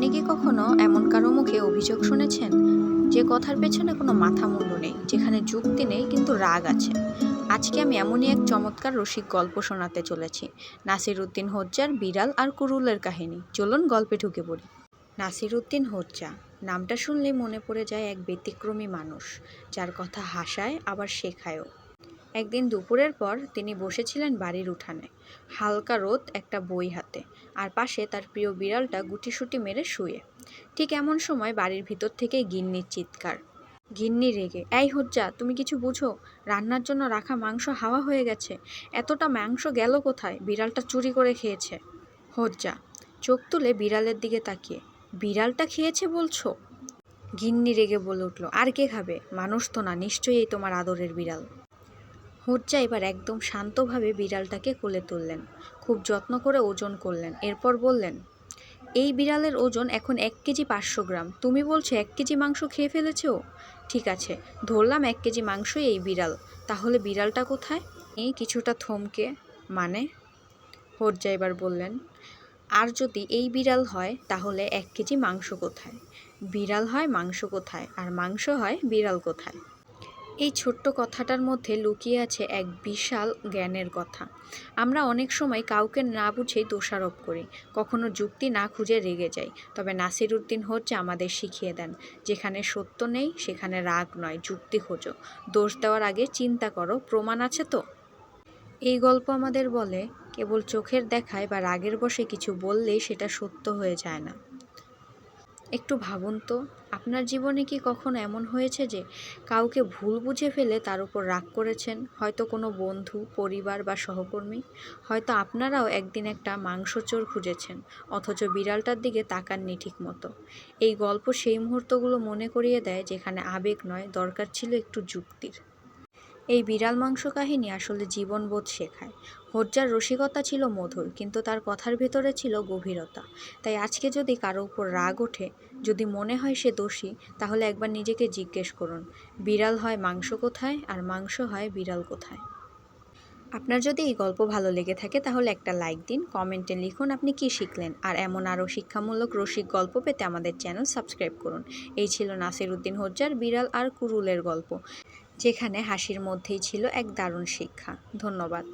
আপনি কি কখনো এমন কারও মুখে অভিযোগ শুনেছেন? যে কথার পেছনে কোনো মাথা মুন্ডু নেই, যেখানে যুক্তি নেই, কিন্তু রাগ আছে। আজকে আমি এমনই এক চমৎকার রসিক গল্প শোনাতে চলেছি। নাসির উদ্দিন হজ্জার, বিড়াল আর কুরুলের কাহিনী। চলুন গল্পে ঢুকে পড়ি। নাসির উদ্দিন হজ্জা নামটা শুনলেই মনে পড়ে যায় এক ব্যতিক্রমী মানুষ। যার কথা হাসায়, আবার শেখায়ও। একদিন দুপুরের পর তিনি বসেছিলেন বাড়ির উঠানে। হালকা রোদ, একটা বই হাতে, আর পাশে তার প্রিয় বিড়ালটা গুটিসুটি মেরে শুয়ে। ঠিক এমন সময় বাড়ির ভিতর থেকে গিন্নির চিৎকার। গিন্নি রেগে, এই হজ্জা, তুমি কিছু বুঝো? রান্নার জন্য রাখা মাংস হাওয়া হয়ে গেছে। এতটা মাংস গেল কোথায়? বিড়ালটা চুরি করে খেয়েছে। হজ্জা, চোখ তুলে বিড়ালের দিকে তাকিয়ে, বিড়ালটা খেয়েছে বলছো? গিন্নি রেগে বলে উঠল, আর কে খাবে? মানুষ তো না, নিশ্চয়ই তোমার আদরের বিড়াল। হজ্জা এবার একদম শান্তভাবে বিড়ালটাকে কোলে তুললেন। খুব যত্ন করে ওজন করলেন। এরপর বললেন, এই বিড়ালের ওজন এখন এক কেজি পাঁচশো গ্রাম। তুমি বলছো এক কেজি মাংস খেয়ে ফেলেছে? ঠিক আছে, ধরলাম এক কেজি মাংসই এই বিড়াল। তাহলে বিড়ালটা কোথায়? এই কিছুটা থমকে মানে? হজ্জা এবার বললেন, আর যদি এই বিড়াল হয়, তাহলে এক কেজি মাংস কোথায়? বিড়াল হয় মাংস কোথায়? আর মাংস হয় বিড়াল কোথায়? এই ছোট্ট কথাটার মধ্যে লুকিয়ে আছে এক বিশাল জ্ঞানের কথা। আমরা অনেক সময় কাউকে না বুঝেই দোষারোপ করি, কখনো যুক্তি না খুঁজে রেগে যাই। তবে নাসির উদ্দিন হচ্ছে আমাদের শিখিয়ে দেন, যেখানে সত্য নেই, সেখানে রাগ নয়, যুক্তি খোঁজো। দোষ দেওয়ার আগে চিন্তা করো, প্রমাণ আছে তো? এই গল্প আমাদের বলে, কেবল চোখের দেখায় বা রাগের বসে কিছু বললেই সেটা সত্য হয়ে যায় না। একটু ভাবুন তো, আপনার জীবনে কি কখনো এমন হয়েছে যে কাউকে ভুল বুঝে ফেলে তার উপর রাগ করেছেন? হয়তো কোনো বন্ধু, পরিবার বা সহকর্মী? হয়তো আপনারাও একদিন একটা মাংসচোর খুঁজেছেন, অথচ বিড়ালটার দিকে তাকাননি ঠিক মতো এই গল্প সেই মুহূর্তগুলো মনে করিয়ে দেয় যেখানে আবেগ নয়, দরকার ছিল একটু যুক্তির। এই বিড়াল মাংস কাহিনী আসলে জীবনবোধ শেখায়। হজ্জার রসিকতা ছিল মধুর, কিন্তু তার কথার ভেতরে ছিল গভীরতা। তাই আজকে যদি কারও উপর রাগ ওঠে, যদি মনে হয় সে দোষী, তাহলে একবার নিজেকে জিজ্ঞেস করুন, বিড়াল হয় মাংস কোথায় আর মাংস হয় বিড়াল কোথায়? আপনার যদি এই গল্প ভালো লেগে থাকে, তাহলে একটা লাইক দিন, কমেন্টে লিখুন আপনি কি শিখলেন, আর এমন আরও শিক্ষামূলক রসিক গল্প পেতে আমাদের চ্যানেল সাবস্ক্রাইব করুন। এই ছিল নাসির উদ্দিন হজ্জার বিড়াল আর কুরুলের গল্প। যেখানে হাসির মধ্যেই ছিল এক দারুণ শিক্ষা। ধন্যবাদ।